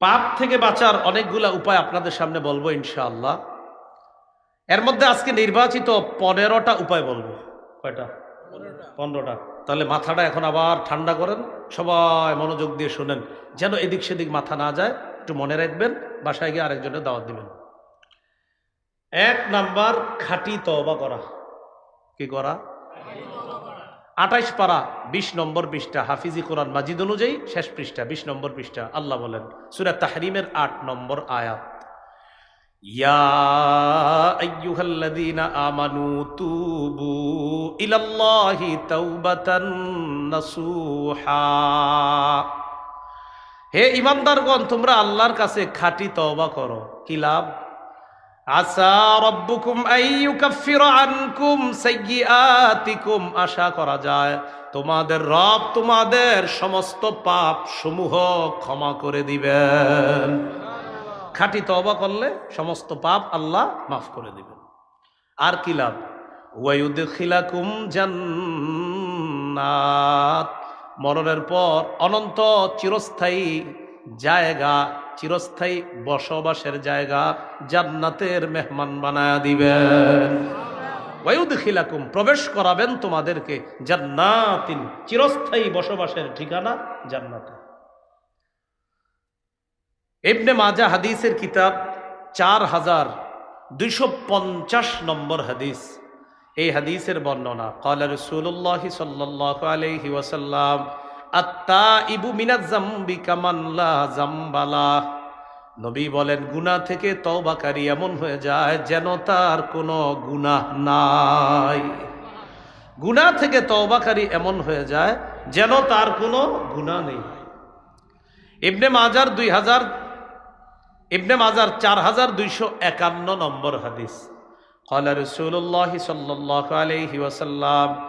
পাপ থেকে বাঁচার অনেকগুলা উপায় আপনাদের সামনে বলব ইনশাআল্লাহ। এর মধ্যে আজকে নির্বাচিত পনেরোটা উপায় বলব। কয়টা? পনেরোটা। তাহলে মাথাটা এখন আবার ঠান্ডা করেন সবাই মনোযোগ দিয়ে শুনেন যেন এদিক সেদিক মাথা না যায় একটু মনে রাখবেন বাসায় গিয়ে আরেকজনের দাওয়াত দিবেন। এক নাম্বার খাঁটি তওবা করা। কি করা? আঠাইশ পারা, বিশ নম্বর পৃষ্ঠা, হাফিজি কোরআন মাজিদ অনুযায়ী শেষ পৃষ্ঠা, বিশ নম্বর পৃষ্ঠা, আল্লাহ বলেন, সুরা তাহরিমের আট নম্বর আয়াত। তুবু হে ইমানদারগণ, তোমরা আল্লাহর কাছে খাটি তওবা করো। কি লাভ? আসা রব্বুকুম আনকুম সাইয়্যাতিকুম আশা করা যায়, তোমাদের রব তোমাদের সমস্ত পাপ সমূহ ক্ষমা করে দিবেন। খাঁটি তওবা করলে সমস্ত পাপ আল্লাহ মাফ করে দিবেন। আর কি লাভ? ওয়ায়ুদখিলাকুম জান্নাত। মরণের পর অনন্ত চিরস্থায়ী জায়গা চিরস্থায়ী বসবাসের জায়গা জান্নাতের মেহমান বানায়া দিবেন প্রবেশ করাবেন তোমাদেরকে জান্নাতিন, চিরস্থায়ী বসবাসের ঠিকানা মাজা হাদিসের কিতাব চার হাজার দুইশো পঞ্চাশ নম্বর হাদিস। এই হাদিসের বর্ণনা, কালা রসুল্লাহ সাল্লাহ আলহি ওয়াসাল্লাম আত্মা ইবু মিনাজাম্বিকামাল্লা জাম্বালা। নবী বলেন গুনা থেকে তবাকারী এমন হয়ে যায় যেন তার কোনো গুনাহ নাই। গুনা থেকে তবাকারী এমন হয়ে যায় যেন তার কোনো গুণা নেই। ইবনে মাজার দুই হাজার, ইবনে মাজার চার হাজার দুইশো একান্ন নম্বর হাদিস। কলা রসুল্লাহ সাল্লাহ আলহি ওয়াসাল্লাম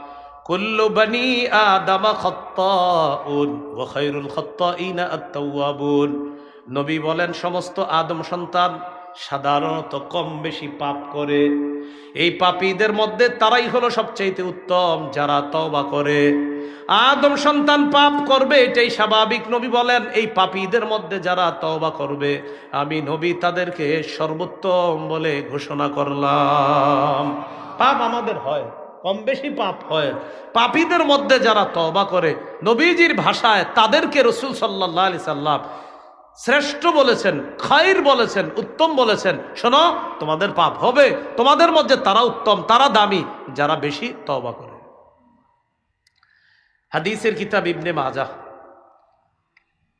কুল্লু বনি আদামা খত্তাউন ওয়া খায়রুল খত্তাইনা আত-তাওয়াবুন। নবী বলেন, সমস্ত আদম সন্তান সাধারণত কম বেশি পাপ করে। এই পাপীদের মধ্যে তারাই হলো সবচাইতে উত্তম, যারা তওবা করে। আদম সন্তান পাপ করবে, এটাই স্বাভাবিক। নবী বলেন, এই পাপীদের মধ্যে যারা তওবা করবে, আমি নবী তাদেরকে সর্বোত্তম বলে ঘোষণা করলাম। পাপ আমাদের হয়। কম বেশি পাপ হয়। পাপীদের মধ্যে যারা তওবা করে, নবীজির ভাষায় তাদেরকে রসুল সাল্লাহ আলি সাল্লাম শ্রেষ্ঠ বলেছেন, খাইর বলেছেন, উত্তম বলেছেন, শোনো, তোমাদের পাপ হবে, তোমাদের মধ্যে তারা উত্তম, তারা দামি, যারা বেশি তওবা করে। হাদিসের কিতাব ইবনে মাজা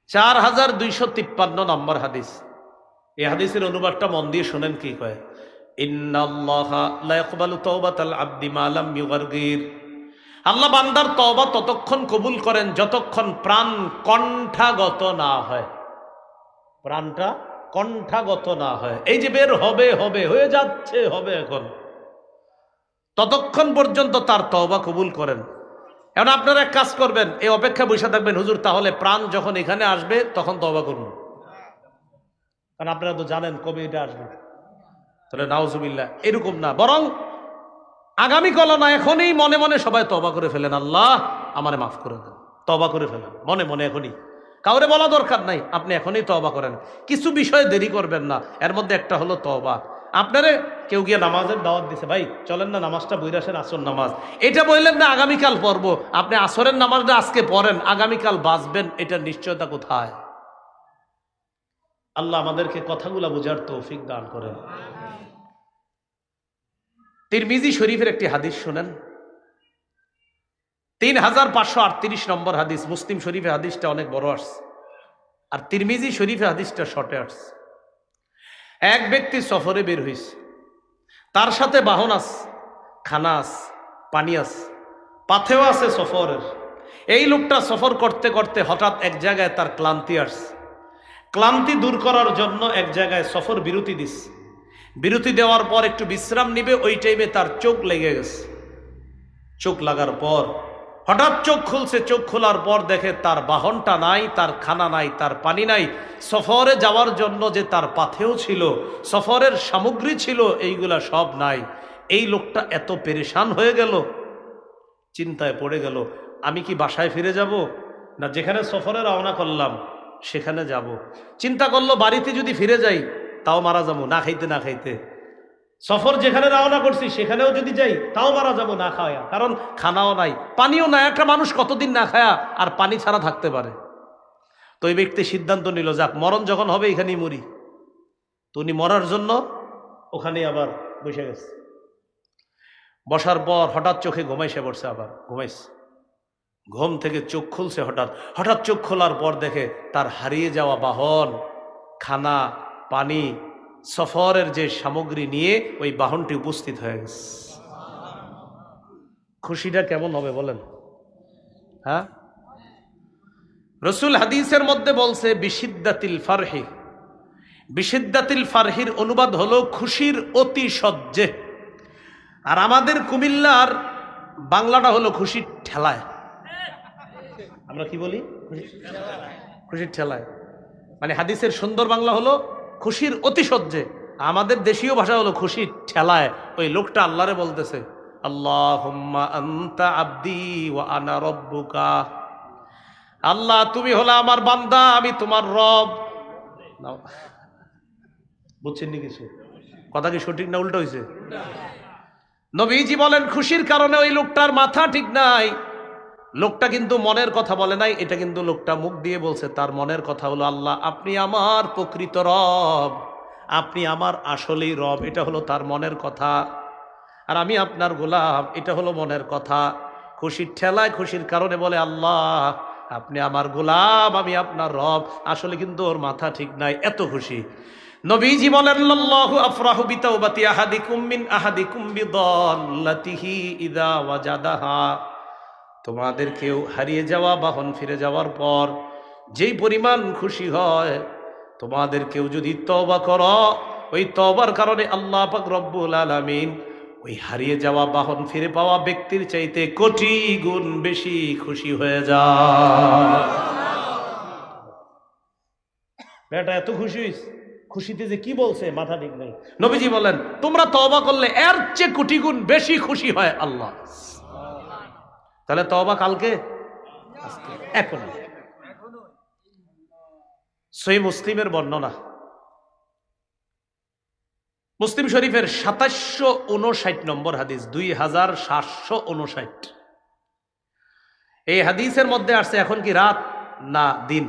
চার হাজার দুইশো তিপ্পান্ন নম্বর হাদিস। এই হাদিসের অনুবাদটা মন দিয়ে শোনেন কি কয়? আল্লাহ বান্দার তওবা ততক্ষণ কবুল করেন যতক্ষণ প্রাণ কণ্ঠাগত না হয়। প্রাণটা কণ্ঠাগত না হয়। এই যে বের হবে হবে, হয়ে যাচ্ছে, হবে এখন। ততক্ষণ পর্যন্ত তার তওবা কবুল করেন। এখন আপনারা এক কাজ করবেন, এই অপেক্ষা বসে থাকবেন, হুজুর, তাহলে প্রাণ যখন এখানে আসবে, তখন তবা করুন। কারণ আপনারা তো জানেন কবে এটা আসবে। তাহলে নাউজুবিল্লাহ, এরকম না। বরং আগামীকাল না, এখনই মনে মনে সবাই তবা করে ফেলেন। আল্লাহ আমারে মাফ করে দেন। তবা করে ফেলেন, মনে মনে এখনই। কাউরে বলা দরকার নাই, আপনি এখনই তবা করেন। কিছু বিষয়ে দেরি করবেন না, এর মধ্যে একটা হলো তবা আপনারে কেউ গিয়ে নামাজের দাওয়াত দিছে, ভাই, চলেন না, নামাজটা বৈরাসের আসর নামাজ। এটা বললেন না, আগামীকাল পড়ব আপনি আসরের নামাজটা আজকে পড়েন, আগামীকাল বাঁচবেন এটার নিশ্চয়তা কোথায়? আল্লাহ আমাদেরকে কথাগুলা বোঝার তৌফিক দান করেন। তিরমিজি শরীফের একটি হাদিস শুনেন। তিন হাজার পাঁচশো আটত্রিশ নম্বর হাদিস, মুসলিম শরীফের হাদিসটা অনেক বড় আসছে। আর তিরমিজি শরীফের হাদিসটা শর্টে আসছে। এক ব্যক্তি সফরে বের হয়েছে। তার সাথে বাহন আস খানা আস পানি আস পাথেও আছে সফরের। এই লোকটা সফর করতে করতে হঠাৎ এক জায়গায় তার ক্লান্তি আসছে। ক্লান্তি দূর করার জন্য এক জায়গায় সফর বিরতি দিস বিরতি দেওয়ার পর একটু বিশ্রাম নিবে, ওই টাইমে তার চোখ লেগে গেছে। চোখ লাগার পর, হঠাৎ চোখ খুলছে। চোখ খোলার পর দেখে তার বাহনটা নাই, তার খানা নাই, তার পানি নাই। সফরে যাওয়ার জন্য যে তার পাথেও ছিল, সফরের সামগ্রী ছিল, এইগুলা সব নাই। এই লোকটা এত পেরেশান হয়ে গেল, চিন্তায় পড়ে গেল, আমি কি বাসায় ফিরে যাব? না যেখানে সফরে রওনা করলাম, সেখানে যাব। চিন্তা করল, বাড়িতে যদি ফিরে যাই তাও মারা যাব, না খাইতে না খাইতে। সফর যেখানে রওনা করছি, সেখানেও যদি যাই, তাও মারা যাব, না খাওয়া। কারণ খানাও নাই, পানিও নাই। একটা মানুষ কতদিন না খায়া আর পানি ছাড়া থাকতে পারে? তো ওই ব্যক্তি সিদ্ধান্ত নিল, যাক, মরণ যখন হবে, এখানেই মরি। তো উনি মরার জন্য ওখানে আবার বসে গেছে। বসার পর হঠাৎ চোখে ঘুমাইসে পড়ছে আবার ঘুমাইছে ঘুম থেকে চোখ খুলছে হঠাৎ। হঠাৎ চোখ খোলার পর দেখে তার হারিয়ে যাওয়া বাহন, খানা পানি সফরের যে সামগ্রী নিয়ে ওই বাহনটি উপস্থিত হয়ে গেছে। খুশিটা কেমন হবে বলেন? হ্যাঁ? রসুল হাদিসের মধ্যে বলছে, বিশিদ্দাতিল ফারহি। বিশিদ্দাতিল ফারহির অনুবাদ হলো খুশির অতি সজ্জে। আর আমাদের কুমিল্লার বাংলাটা হলো খুশির ঠেলায়। আমরা কি বলি? খুশির ঠেলায়। মানে হাদিসের সুন্দর বাংলা হলো খুশির অতি সহ্যে আমাদের দেশীয় ভাষা হলো খুশির ঠেলায়। ওই লোকটা আল্লাহরে বলতেছে আল্লাহ আব্দি আল্লাহ, তুমি হলো আমার বান্দা, আমি তোমার রব। বুঝছেন নি কিছু? কথা কি সঠিক না উল্টো হয়েছে নবীজি বলেন, খুশির কারণে ওই লোকটার মাথা ঠিক নাই। লোকটা কিন্তু মনের কথা বলে নাই, এটা কিন্তু লোকটা মুখ দিয়ে বলছে, তার মনের কথা হলো, আল্লাহ, আপনি আমার প্রকৃত রব, আপনি আমার আসলেই রব। এটা হলো তার মনের কথা। আর আমি আপনার গোলাম, এটা হলো মনের কথা। খুশির ঠেলায় খুশির কারণে বলে, আল্লাহ, আপনি আমার গোলাম, আমি আপনার রব। আসলে কিন্তু ওর মাথা ঠিক নাই, এত খুশি। নবীজি বলেন, লাল্লাহু আফরাহু বিতাওবাতি আহাদিকুম মিন আহাদিকুম বিদাল্লাতিহি ইদা ওয়াজাদাহা। তোমাদের কেউ হারিয়ে যাওয়া বাহন ফিরে যাওয়ার পর যেই পরিমাণ খুশি হয়, তোমাদের কেউ যদি তবা কর, ওই তবার কারণে আল্লাহ পাক রব্বুল আলামিন ওই হারিয়ে যাওয়া বাহন ফিরে পাওয়া ব্যক্তির চাইতে কোটি গুণ বেশি খুশি হয়ে যায়। বেটা, এত খুশি হইস? খুশিতে যে কি বলছে? মাথা ঠিক নেই। নবীজি বলেন তোমরা তবা করলে এর চেয়ে কোটি গুণ বেশি খুশি হয় আল্লাহ। তাহলে তবা কালকে আজকে এখন সই মুসলিমের বর্ণনা মুসলিম শরীফের সাতাশশো উনষাট নম্বর হাদিস দুই হাজার সাতশো উনষাট এই হাদিসের মধ্যে আসছে এখন কি রাত না দিন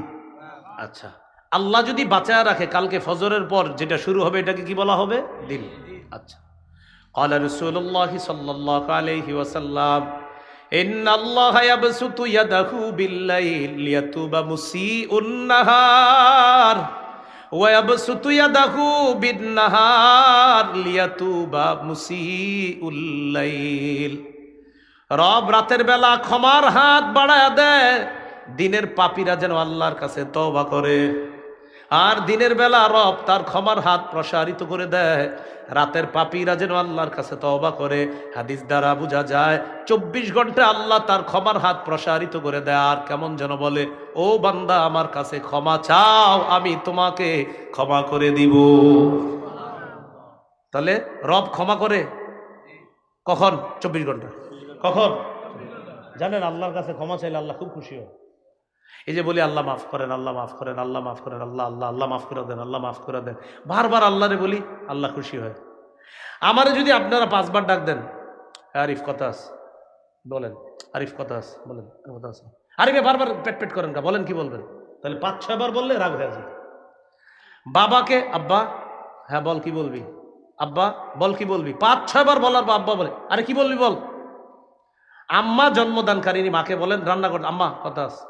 আচ্ছা আল্লাহ যদি বাঁচায় রাখে কালকে ফজরের পর যেটা শুরু হবে এটাকে কি বলা হবে দিন আচ্ছা قال رسول الله صلى الله عليه وسلم রব রাতের বেলা ক্ষমার হাত বাড়ায় দেয় দিনের পাপীরা যেন আল্লাহর কাছে তওবা করে। আর দিনের বেলা রব তার ক্ষমার হাত প্রসারিত করে দেয়। রাতের পাপীরা যেন আল্লাহর কাছে তওবা করে। হাদিস দ্বারা বোঝা যায়, চব্বিশ ঘণ্টা আল্লাহ তার ক্ষমার হাত প্রসারিত করে দেয়। আর কেমন যেন বলে, ও বান্দা, আমার কাছে ক্ষমা চাও, আমি তোমাকে ক্ষমা করে দিব। তাহলে রব ক্ষমা করে? কখন? চব্বিশ ঘণ্টা। কখন? জানেন, আল্লাহর কাছে ক্ষমা চাইলে আল্লাহ খুব খুশি হয়। এই যে বলি, আল্লাহ মাফ করেন, আল্লাহ মাফ করেন, আল্লাহ মাফ করেন, আল্লাহ আল্লাহ আল্লাহ মাফ করে দেন, আল্লাহ মাফ করে দেন। বারবার আল্লাহরে বলি, আল্লাহ খুশি হয়। আমারে যদি আপনারা পাঁচবার ডাক দেন, আরিফ কথা বলেন, আরিফ কথা বলেন আরিফে বারবার পেট পেট করেন কা বলেন কি বলবেন? তাহলে পাঁচ, ছয়বার বললে রাগ হয়ে যাবে বাবাকে, আব্বা হ্যাঁ বল কি বলবি? আব্বা, বল কি বলবি? পাঁচ, ছয়বার বলার বা আব্বা বলে, আরে কি বলবি বল? আম্মা জন্মদানকারিনী মাকে বলেন, রান্না করতে আম্মা কথা আছে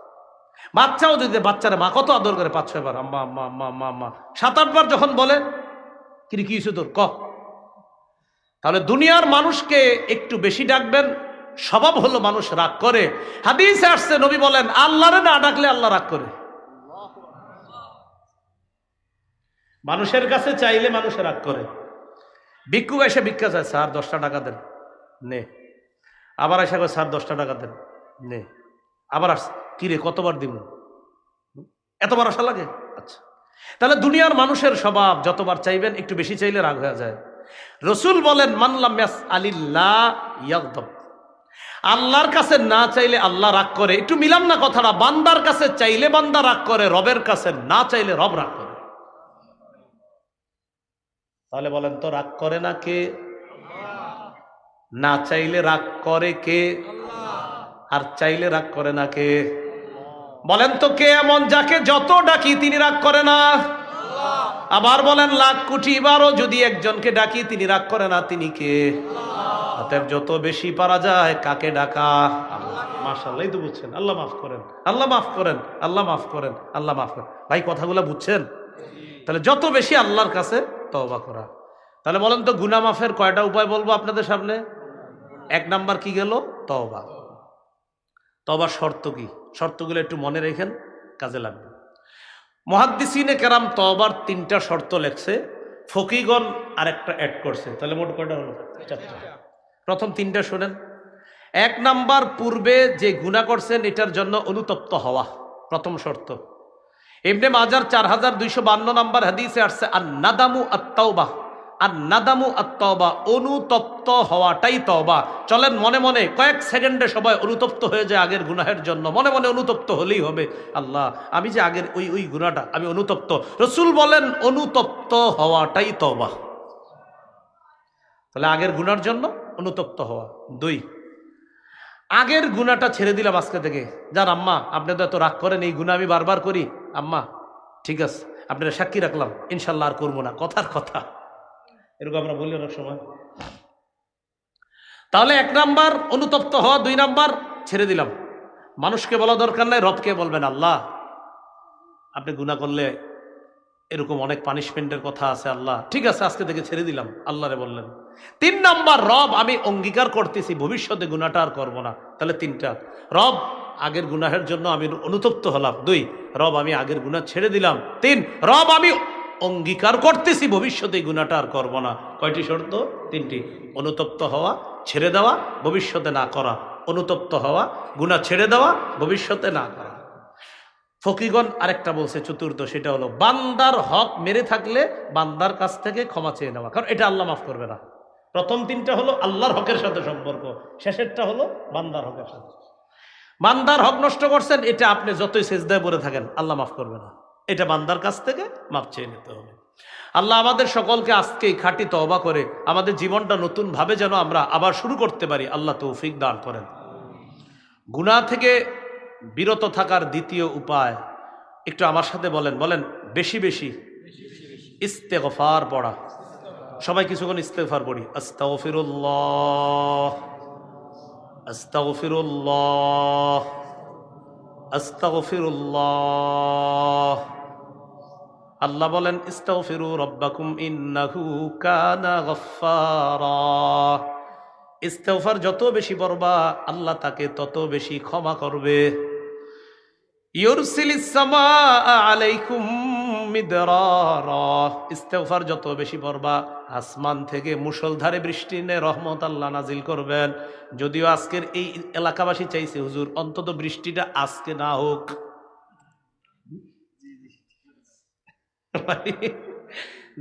বাচ্চাও যদি বাচ্চারা মা কত আদর করে পাঁচ ছয়বার আম্মা আম্মা আম্মা আম্মা আম্মা। সাত আটবার যখন বলে কি রে, কি তোর? ক? তাহলে দুনিয়ার মানুষকে একটু বেশি ডাকবেন স্বভাব হলো মানুষ রাগ করে। হাদিসে আসছে নবী বলেন আল্লাহরে না ডাকলে আল্লাহ রাগ করে। মানুষের কাছে চাইলে মানুষ রাগ করে। ভিক্ষুক এসে ভিক্ষা চায় স্যার দশটা টাকা দেন। নে। আবার এসে স্যার দশটা টাকা দেন। নে। আবার আস কিরে কতবার দিব এতবার আসা লাগে? আচ্ছা। তাহলে দুনিয়ার মানুষের স্বভাব যতবার চাইবেন, একটু বেশি চাইলে রাগ হয়ে যায়। রসুল বলেন মানলাম ইয়াস আলিল্লাহ ইয়াকদব আল্লাহর কাছে না চাইলে আল্লাহ রাগ করে। একটু মিলাম না কথাটা, বান্দার কাছে চাইলে বান্দা রাগ করে, রবের কাছে না চাইলে রব রাগ করে। তাহলে বলেন তো, রাগ করে না কে? না চাইলে রাগ করে কে? আর চাইলে রাগ করে না কে? বলেন তো কে এমন যাকে যত ডাকি তিনি রাগ করে না? আবার বলেন, লাখ কোটি বারও যদি একজনকে ডাকি তিনি রাগ করে না, তিনি কে? অতএব যত বেশি পারা যায়, কাকে ডাকা? মাশাল্লাহ তো বুঝছেন। আল্লাহ মাফ করেন। আল্লাহ মাফ করেন। আল্লাহ মাফ করেন। আল্লাহ মাফ করেন। ভাই, কথাগুলো বুঝছেন? তাহলে যত বেশি আল্লাহর কাছে তওবা করা। তাহলে বলেন তো গুনা মাফের কয়টা উপায় বলব আপনাদের সামনে? এক নাম্বার কি গেল? তওবা। তবার শর্ত কি? শর্তগুলো একটু মনে রেখেন, কাজে লাগবে। মহাদ্দিসিনে কেরাম তবার তিনটা শর্ত লেখছে, ফকিগণ আরেকটা অ্যাড করছে। তাহলে মোট কয়টা হলো? প্রথম তিনটা শোনেন। এক নাম্বার, পূর্বে যে গুণা করছেন, এটার জন্য অনুতপ্ত হওয়া, প্রথম শর্ত। এমনি মাজার চার হাজার দুইশো বান্ন নাম্বার হাদিসে আসছে আর নাদামু আত্মাওবা আর নাদামু আত্মাওবা অনুতপ্ত হওয়াটাই তওবা। চলেন মনে মনে কয়েক সেকেন্ডে সবাই অনুতপ্ত হয়ে যায় আগের গুনাহের জন্য। মনে মনে অনুতপ্ত হলেই হবে। আল্লাহ, আমি যে আগের ওই ওই গুনাটা আমি অনুতপ্ত। রসুল বলেন, অনুতপ্ত হওয়াটাই তওবা। তাহলে আগের গুনার জন্য অনুতপ্ত হওয়া। দুই, আগের গুণাটা ছেড়ে দিলাম আজকে থেকে। যান আম্মা, আপনি তো এত রাগ করেন, এই গুণা আমি বারবার করি। আম্মা, ঠিক আছে, আপনারা সাক্ষী রাখলাম। ইনশাল্লাহ আর করব না। কথার কথা। এরকম আমরা বলি অনেক সময়। তাহলে এক নাম্বার অনুতপ্ত হওয়া, দুই নাম্বার ছেড়ে দিলাম। মানুষকে বলা দরকার নাই, রবকে বলবেন আল্লাহ। আপনি গুণা করলে এরকম অনেক পানিশমেন্টের কথা আছে আল্লাহ। ঠিক আছে, আজকে থেকে ছেড়ে দিলাম, আল্লাহরে বললেন। তিন নাম্বার, রব, আমি অঙ্গীকার করতেছি, ভবিষ্যতে গুণাটা আর করব না। তাহলে তিনটা। রব, আগের গুনাহের জন্য আমি অনুতপ্ত হলাম। দুই, রব, আমি আগের গুণা ছেড়ে দিলাম। তিন, রব, আমি অঙ্গীকার করতেছি, ভবিষ্যতে এই গুণাটা আর করব না। কয়টি শর্ত? তিনটি। অনুতপ্ত হওয়া, ছেড়ে দেওয়া, ভবিষ্যতে না করা। অনুতপ্ত হওয়া গুণা ছেড়ে দেওয়া, ভবিষ্যতে না করা। ফকিগণ আরেকটা বলছে, চতুর্থ, সেটা হলো, বান্দার হক মেরে থাকলে বান্দার কাছ থেকে ক্ষমা চেয়ে নেওয়া। কারণ এটা আল্লাহ মাফ করবে না। প্রথম তিনটা হলো আল্লাহর হকের সাথে সম্পর্ক। শেষেরটা হলো বান্দার হকের সাথে। বান্দার হক নষ্ট করছেন, এটা আপনি যতই সেজদায় পড়ে থাকেন, আল্লাহ মাফ করবে না। এটা বান্দার কাছ থেকে মাপ চেয়ে নিতে হবে। আল্লাহ আমাদের সকলকে আজকেই খাঁটি তওবা করে আমাদের জীবনটা নতুনভাবে যেন আমরা আবার শুরু করতে পারি, আল্লাহ তৌফিক দান করেন। গুনাহ থেকে বিরত থাকার দ্বিতীয় উপায়, একটু আমার সাথে বলেন বলেন বেশি বেশি ইস্তেগফার পড়া। সবাই কিছুক্ষণ ইস্তেগফার পড়ি, আস্তাগফিরুল্লাহ আস্তাগফিরুল্লাহ আস্তাগফিরুল্লাহ। আল্লাহ বলেন, ইস্তাগফিরু রব্বাকুম ইন্নাহু কানা গফফারা। ইস্তেগফার যত বেশি পড়বা, আল্লাহ তাকে তত বেশি ক্ষমা করবে। ইস্তেগফার যত বেশি পড়বা, আসমান থেকে মুষলধারে বৃষ্টি নে রহমত আল্লাহ নাজিল করবেন। যদিও আজকের এই এলাকাবাসী চাইছে, হুজুর, অন্তত বৃষ্টিটা আজকে না হোক।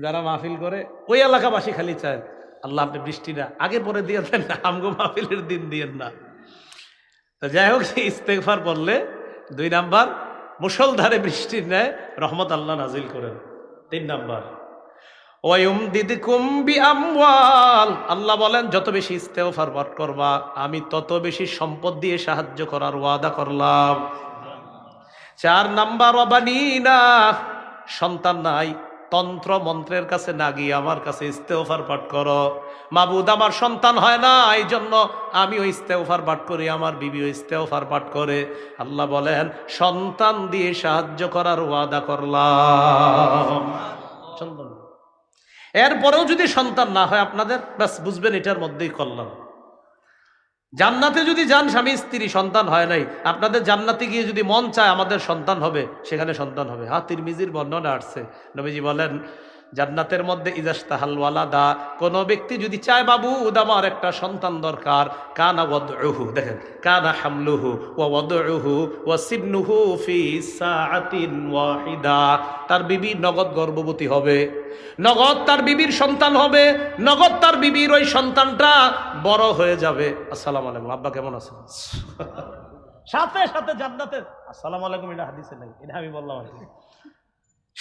যারা মাহফিল করে, ওই এলাকাবাসী খালি চায়, আল্লাহ, আপনি বৃষ্টিটা আগে পরে দিয়ে দেন না আমগো মাহফিলের দিন দিয়েন না। যাই হোক, ইস্তেগফার পড়লে, দুই নাম্বার মুসলধারে বৃষ্টির ন্যায় রহমত আল্লাহ নাজিল করেন, তিন নাম্বার ওয়ুম দিদি কুম্বি আমওয়াল আল্লাহ বলেন, যত বেশি ইস্তেগফার পাঠ করবা, আমি তত বেশি সম্পদ দিয়ে সাহায্য করার ওয়াদা করলাম। চার নাম্বার অবানিনা সন্তান নাই, তন্ত্র মন্ত্রের কাছে না গিয়ে আমার কাছে ইস্তেওফার পাঠ করো। মাবুদ, আমার সন্তান হয় না এই জন্য আমিও ইস্তেওফার পাঠ করি, আমার বিবিও ইস্তেওফার পাঠ করে। আল্লাহ বলেন, সন্তান দিয়ে সাহায্য করার ওয়াদা করলাম। এরপরেও যদি সন্তান না হয়, আপনাদের ব্যাস বুঝবেন এটার মধ্যেই করলাম জান্নাতে যদি যান, স্বামী, স্ত্রী, সন্তান হয় নাই, আপনাদের জান্নাতে গিয়ে যদি মন চায় আমাদের সন্তান হবে, সেখানে সন্তান হবে। হা তিরমিজির বর্ণনা আসছে। নবীজি বলেন জান্নাতের মধ্যে ইজাস্তাহাল ওয়ালাদা কোন ব্যক্তি যদি চায়, বাবু আমার একটা সন্তান দরকার। কানা ওয়াদউহু, দেখেন, কানা হামলুহু ওয়াদউহু, ওয়া সিবনুহু ফি ওয়াহিদা। তার বিবি নগদ গর্ভবতী হবে, নগদ তার বিবির সন্তান হবে, নগদ তার বিবির ওই সন্তানটা বড় হয়ে যাবে। আসসালামু আলাইকুম, আব্বা কেমন আছেন? সাথে সাথে জান্নাতের, আসসালামু আলাইকুম, এটা হাদিসে নাই, এটা আমি বললাম আর।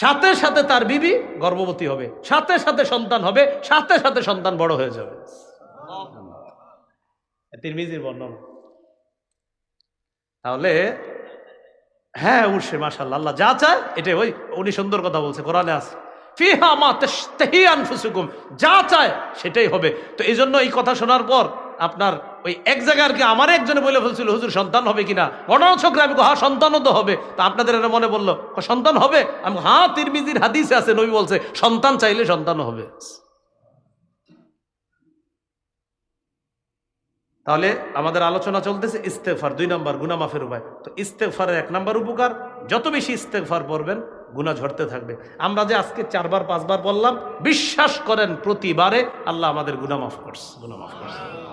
সাথে সাথে তার বিবি গর্ভবতী হবে, সাথে সাথে সন্তান হবে, সাথে সাথে সন্তান বড় হয়ে যাবে। তিরমিজির বর্ণনা। তাহলে হ্যাঁ অবশ্যই মাশাল্লাহ আল্লাহ যা চায়, এটাই ওই, উনি সুন্দর কথা বলছে, কোরআনে আছে, ফিহা মা আনফুসুকুম, যা চায় সেটাই হবে। তো এই জন্য এই কথা শোনার পর আপনার ওই এক জায়গায় আর কি আমার একজনে বলে ফেলছিল, হুজুর, সন্তান হবে কিনা? ঘটনা গণচক্রে আমি হ্যাঁ সন্তানও তো হবে। তা আপনাদের এটা মনে বলল সন্তান হবে? আমি হ্যাঁ তিরমিজির হাদিসে আছে, নবী বলছে, সন্তান চাইলে সন্তান হবে। তাহলে আমাদের আলোচনা চলতেছে ইস্তেফার দুই নম্বর গুনা মাফের উপায়। তো ইস্তেফারের এক নম্বর উপকার, যত বেশি ইস্তেফার পড়বেন গুণা ঝরতে থাকবে। আমরা যে আজকে চারবার, পাঁচবার বললাম, বিশ্বাস করেন, প্রতিবারে আল্লাহ আমাদের গুনা মাফ করছে গুনা মাফ করছে।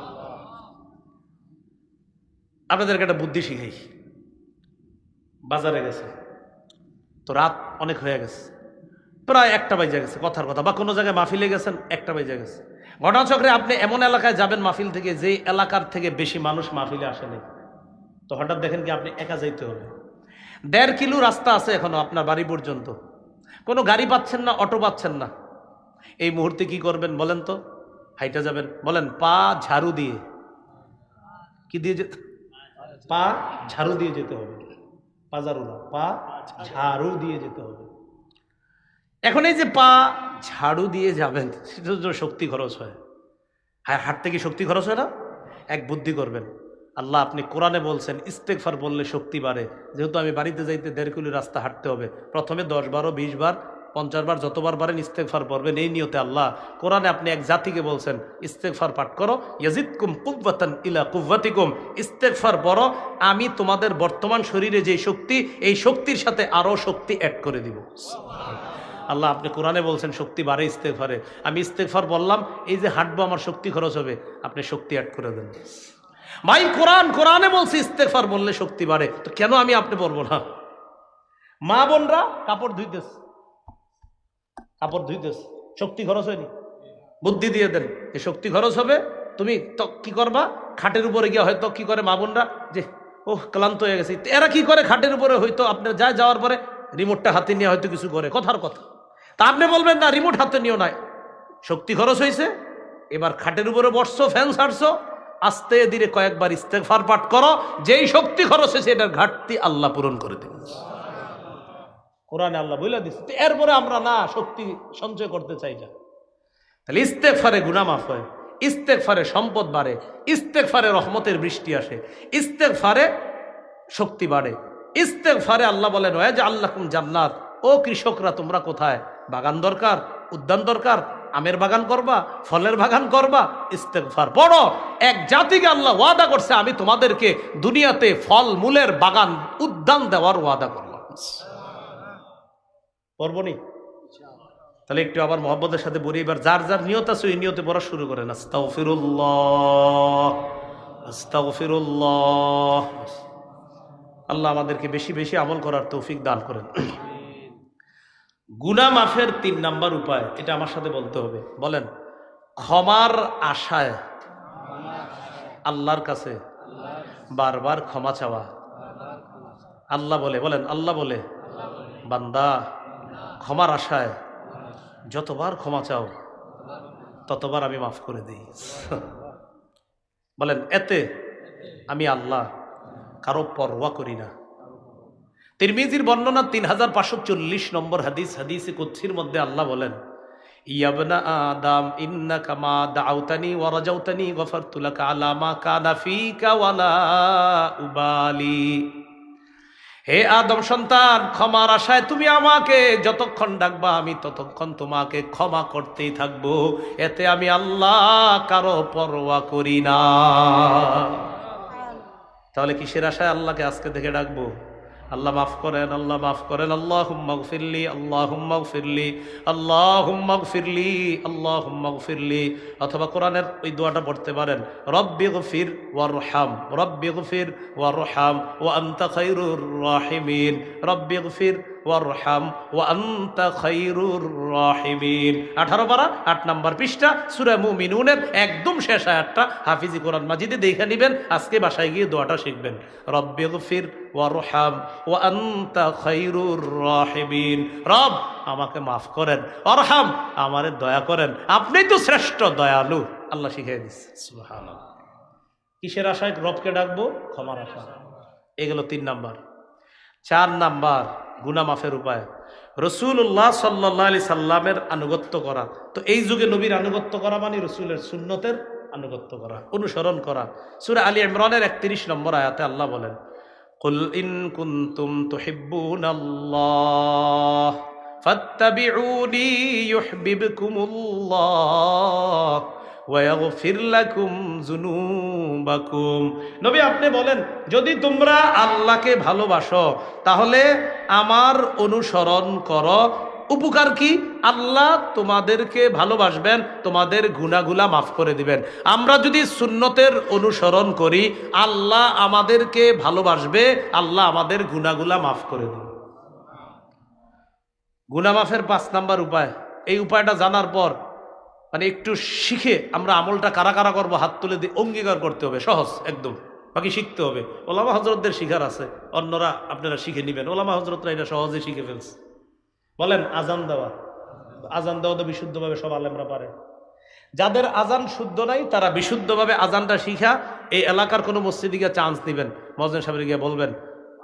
আপনাদেরকে একটা বুদ্ধি শিখাই। বাজারে গেছে। তো রাত অনেক হয়ে গেছে। প্রায় একটা বাজে গেছে কথার কথা। বা কোনো জায়গায় মাহফিলে গেছেন, একটা বাজে গেছে। ঘটনাচক্রে আপনি এমন এলাকায় যাবেন মাহফিল থেকে, যে এলাকার থেকে বেশি মানুষ মাহফিলে আসেনি। তো হঠাৎ দেখেন কি আপনি একা যাইতে হবে। দেড় কিলো রাস্তা আছে এখনও আপনার বাড়ি পর্যন্ত। কোনো গাড়ি পাচ্ছেন না, অটো পাচ্ছেন না। এই মুহূর্তে কি করবেন বলেন তো? হাইটা যাবেন। বলেন, পা ঝাড়ু দিয়ে। কি দিয়ে পা ঝাড়ু দিয়ে যেতে হবে। পা ঝাড়ু না, পা ঝাড়ু দিয়ে যেতে হবে। এখন এই যে পা ঝাড়ু দিয়ে যাবেন সেটার জন্য শক্তি খরচ হয়। হ্যাঁ হাঁটতে কি শক্তি খরচ হয় না? এক বুদ্ধি করবেন, আল্লাহ আপনি কোরআনে বলছেন ইস্তেকফার বললে শক্তি বাড়ে। যেহেতু আমি বাড়িতে যাইতে দেড় কিলো রাস্তা হাঁটতে হবে, প্রথমে দশ বারো, বিশ বার পঞ্চাশ বার, যতবার পারেন ইস্তেকফার পড়বেন। এই নিয়তে আল্লাহ কোরআনে আপনি এক জাতিকে বলছেন ইস্তেকফার পাঠ করো ইয়াজিদ কুম কুব্বাতান ইলা কুব্বাতিকুম ইস্তেকফার পড়ো, আমি তোমাদের বর্তমান শরীরে যে শক্তি, এই শক্তির সাথে আরও শক্তি অ্যাড করে দিব। আল্লাহ আপনি কোরআনে বলছেন, শক্তি বাড়ে ইস্তেকফারে আমি ইস্তেকফার বললাম, এই যে হাঁটবো, আমার শক্তি খরচ হবে, আপনি শক্তি অ্যাড করে দেন। ভাই, কোরআন, কোরআনে বলছে ইস্তেকফার বললে শক্তি বাড়ে। তো কেন আমি আপনি বলব না? মা বোনরা কাপড় ধুইতেস কাপড় ধুইতেস শক্তি খরচ হয়নি। বুদ্ধি দিয়ে দেন। যে শক্তি খরচ হবে, তুমি কি করবা? খাটের উপরে গিয়ে হয়তো কি করে মা বোনরা? যে, ওহ, ক্লান্ত হয়ে গেছে। এরা কি করে? খাটের উপরে হয়তো আপনার যায় যাওয়ার পরে রিমোটটা হাতে নিয়ে হয়তো কিছু করে। কথার কথা। তা আপনি বলবেন, না রিমোট হাতে নিও নাই। শক্তি খরচ হয়েছে। এবার খাটের উপরে বসছো, ফ্যান ছাড়ছো। আস্তে ধীরে কয়েকবার ইস্তেফার পাঠ করো। যেই শক্তি খরচ হয়েছে, এটার ঘাটতি আল্লাহ পূরণ করে দেবেন। কোরআনে আল্লাহ বলে দিচ্ছে এরপরে আমরা না, শক্তি সঞ্চয় করতে চাই না। তাহলে ইস্তেকফারে গুনা মাফ হয় ইস্তেকফারে সম্পদ বাড়ে ইস্তেকফারে রহমতের বৃষ্টি আসে ইস্তেকফারে শক্তি বাড়ে। ইস্তেকফারে আল্লাহ বলেন, ওয়া যে আল্লাহ জান্নাত, ও কৃষকরা, তোমরা কোথায়? বাগান দরকার, উদ্যান দরকার, আমের বাগান করবা, ফলের বাগান করবা ইস্তেকফার বড় এক জাতিকে আল্লাহ ওয়াদা করছে, আমি তোমাদেরকে দুনিয়াতে ফল, মূলের বাগান, উদ্যান দেওয়ার ওয়াদা করলাম। পড়বনি তাহলে একটু আবার মোহাম্মদের সাথে বলি এবার যার যার নিয়ত আছে ওই নিয়তে পড়া শুরু করেন। আল্লাহ আমাদেরকে বেশি বেশি আমল করার তৌফিক দান করেন। গুনা মাফের তিন নাম্বার উপায় এটা আমার সাথে বলতে হবে। বলেন ক্ষমার আশায় আল্লাহর কাছে বারবার ক্ষমা চাওয়া। আল্লাহ বলে বলেন আল্লাহ বলে বান্দা ক্ষমার আশায় যতবার ক্ষমা চাও, ততবার আমি মাফ করে দিই। বলেন, এতে আমি আল্লাহ কারও পরোয়া করি না। তিরমিজির বর্ণনা তিন হাজার পাঁচশো চল্লিশ নম্বর হাদিস, হাদিসে কুচ্ছির মধ্যে আল্লাহ বলেন, ইয়াবনা ইন্না কামা আলামা কানা ফিকা ওয়ালা উবালি। হে আদম সন্তান, ক্ষমার আশায় তুমি আমাকে যতক্ষণ ডাকবা, আমি ততক্ষণ তোমাকে ক্ষমা করতেই থাকব। এতে আমি আল্লাহ কারও পরোয়া করি না। তাহলে কিসের আশায় আল্লাহকে আজকে দেখে ডাকবো? আল্লাহ মাফ করেন, আল্লাহ মাফ করেন। আল্লাহ হুম্মাগ ফিরলি আল্লাহ হুম্মাগ ফিরলি আল্লাহ হুম্মাগ ফিরলি আল্লাহ হুম্মাগ ফিরলি অথবা কোরআনের ওই দোয়াটা পড়তে পারেন, রব্বি গফির ওয়ার রহাম রব্বি গফির ওয়ার রহাম ও আন্তা খাইরুর রাহিমিন। রব্বি গফির ওয়ারহাম ও আন্তা খাইরুর রাহিমিন। আঠারো পারা, আট নাম্বার পৃষ্ঠা, সুরা মুমিনুনের একদম শেষ আয়াতটা হাফিজি কোরআন মাজিদে দেখে নিবেন, আজকে বাসায় গিয়ে দোয়াটা শিখবেন। রব্বি গফির ওয়ারহাম ও আন্তা খাইরুর রাহিমিন। রব, আমাকে মাফ করেন অরহাম আমারে দয়া করেন, আপনি তো শ্রেষ্ঠ দয়ালু। আল্লাহ শিখিয়ে দিচ্ছে কিসের আশায় রবকে ডাকবো? ক্ষমার আশা এগুলো তিন নাম্বার। চার নাম্বার গুনা মাফের উপায়। রসুল্লাহ সাল্লাহ আলি সাল্লামের আনুগত্য করা। তো এই যুগে নবীর আনুগত্য করা মানে রসুলের সুন্নতের আনুগত্য করা, অনুসরণ করা। সুরে আলী ইমরানের একত্রিশ নম্বর আয়াতে আল্লাহ বলেন কুন্তুম তুহিব্বুন আল্লাহ ফাত্তাবিউনি ইউহিব্বুকুমুল্লাহ। ওয়াগফির লাকুম যুনুবাকুম নবী, আপনি বলেন, যদি তোমরা আল্লাহকে ভালোবাসো, তাহলে আমার অনুসরণ করো। উপকার কি? আল্লাহ তোমাদেরকে ভালোবাসবেন, তোমাদের গুণাগুলা মাফ করে দিবেন। আমরা যদি সুন্নতের অনুসরণ করি, আল্লাহ আমাদেরকে ভালোবাসবে, আল্লাহ আমাদের গুণাগুলা মাফ করে দেবে গুনা মাফের পাঁচ নাম্বার উপায়। এই উপায়টা জানার পর মানে একটু শিখে আমরা আমলটা কারা কারা করব, হাত তুলে দিয়ে অঙ্গীকার করতে হবে, সহজ, একদম। বাকি শিখতে হবে। ওলামা হজরতদের শিখার আছে, অন্যরা আপনারা শিখে নেবেন। ওলামা হজরতরা এটা সহজে শিখে ফেলছে। বলেন আজান দেওয়া। আজান দেওয়া তো বিশুদ্ধভাবে সব আলেমরা পারে। যাদের আজান শুদ্ধ নাই, তারা বিশুদ্ধভাবে আজানটা শিখা, এই এলাকার কোনো মসজিদিকে চান্স দিবেন। মজন সাহেবের গিয়ে বলবেন,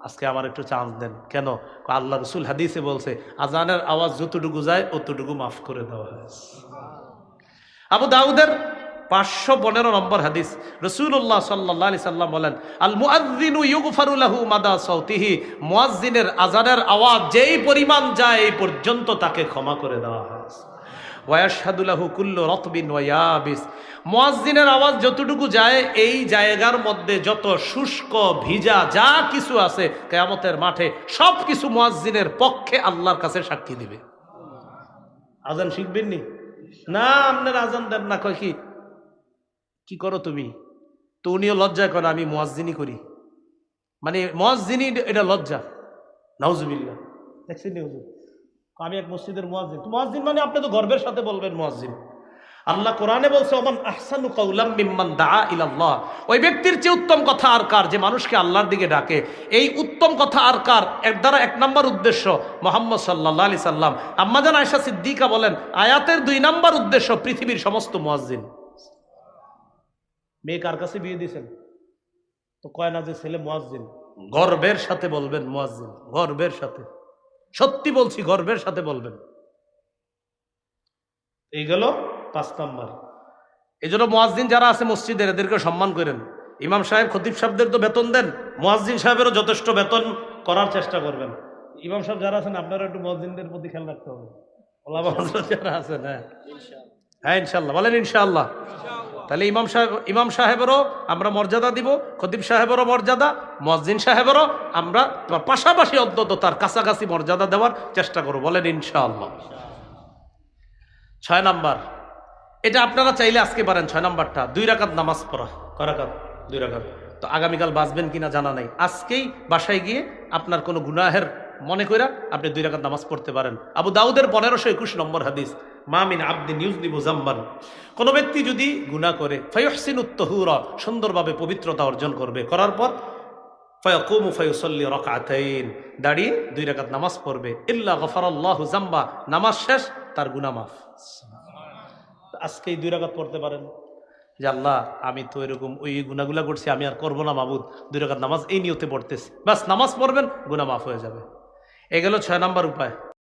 আজকে আমার একটু চান্স দেন। কেন? আল্লাহ রসুল হাদিসে বলছে আজানের আওয়াজ যতটুকু যায়, অতটুকু মাফ করে দেওয়া হয়। আবু দাউদের পাঁচশো পনেরো নম্বর হাদিস। রসুল্লাহ সাল্লাহ সাল্লাম বলেন আল মুআদ্দিনু ইউগফারুলাহু মাদা সৌতিহি মুয়াজ্জিনের আজানের আওয়াজ যেই পরিমাণ যায় এই পর্যন্ত তাকে ক্ষমা করে দেওয়া হয়। ওয়াশহাদুলাহু কুল্লু রতবিন ওয়াবিস মুয়াজ্জিনের আওয়াজ যতটুকু যায়, এই জায়গার মধ্যে যত শুষ্ক, ভিজা যা কিছু আছে, কেয়ামতের মাঠে সব কিছু মুয়াজ্জিনের পক্ষে আল্লাহর কাছে সাক্ষী দিবে। আজান শিখবেন নি না আপনার আজান দেন না, কয় কি? কি করো তুমি? তো উনিও লজ্জা করে আমি মোয়াজিনী করি। মানে মোয়াজিনী এটা লজ্জা। নাউজুবিল্লা দেখছেন? আমি এক মসজিদের মোয়াজিন মোয়াজিন মানে আপনি তো গর্বের সাথে বলবেন মোয়াজ্জিন। আল্লাহ কোরআনে বলছে, ওমান আহসানু কাউলাম মিম্মান দা ইলাল্লাহ। ওই ব্যক্তির চেয়ে উত্তম কথা আর কার? যে মানুষকে আল্লাহর দিকে ডাকে। এই উত্তম কথা আর কার? এর দ্বারা এক নম্বর উদ্দেশ্য মোহাম্মদ সাল্লাহ আলি সাল্লাম। আম্মাজান আয়সা সিদ্দিকা বলেন, আয়াতের দুই নম্বর উদ্দেশ্য পৃথিবীর সমস্ত মুয়াজ্জিন। মেয়ে কার কাছে বিয়ে দিয়েছেন? তো কয় না যে ছেলে মুয়াজ্জিন। গর্বের সাথে বলবেন মুয়াজ্জিন, গর্বের সাথে। সত্যি বলছি, গর্বের সাথে বলবেন। এই গেল পাঁচ নম্বর। এই জন্য মোয়াজ্জিন যারা আছে মসজিদের, এদেরকে সম্মান করেন। ইমাম সাহেব, খতিব সাহেবদের তো বেতন দেন। মোয়াজ্জিন সাহেবেরও যথেষ্ট বেতন করার চেষ্টা করবেন। ইমাম সাহেব যারা আছেন, আপনারা একটু মোয়াজ্জিনদের প্রতি খেয়াল রাখতে হবে। হযরত যারা আছেন হ্যাঁ। হ্যাঁ ইনশাল্লাহ বলেন ইনশাআল্লাহ। তাহলে ইমাম সাহেব, ইমাম সাহেবেরও আমরা মর্যাদা দিব, খতিব সাহেবেরও মর্যাদা মসজিদ সাহেবেরও আমরা পাশাপাশি অন্তত তার কাছাকাছি মর্যাদা দেওয়ার চেষ্টা করব। বলেন ইনশাআল্লাহ। ছয় নাম্বার। এটা আপনারা চাইলে আজকে পারেন, ছয় নম্বরটা। দুই রাকাত নামাজ পড়া। করাকাত দুই রাকাত। তো আগামীকাল বাঁচবেন কিনা জানা নাই। আজকেই বাসায় গিয়ে আপনার কোনো গুনাহের মনে কইরা আপনি দুই রাকাত নামাজ পড়তে পারেন। আবু দাউদের পনেরোশো একুশ নম্বর হাদিস মামিন আব্দিন ইউজনি মুজাম্মান কোনো ব্যক্তি যদি গুনাহ করে, ফয়হসিন উত্তহুরা সুন্দরভাবে পবিত্রতা অর্জন করবে। করার পর, ফয়াকুমু ফয়ুসল্লি রকাতাইন। দাঁড়িয়ে দুই রাকাত নামাজ পড়বে। ইল্লা গফারাল্লাহু জাম্বা নামাজ শেষ, তার গুনাহ মাফ। আজকে এই দুই রাগাত পড়তে পারেন। যে আল্লাহ, আমি তো এরকম ওই গুনাগুলা করছি, আমি আর করব না মাবুদ। দুই রাগাত নামাজ এই নিয়তে পড়তেছি। বাস, নামাজ পড়বেন গুণা মাফ হয়ে যাবে। এ ছয় নাম্বার উপায়।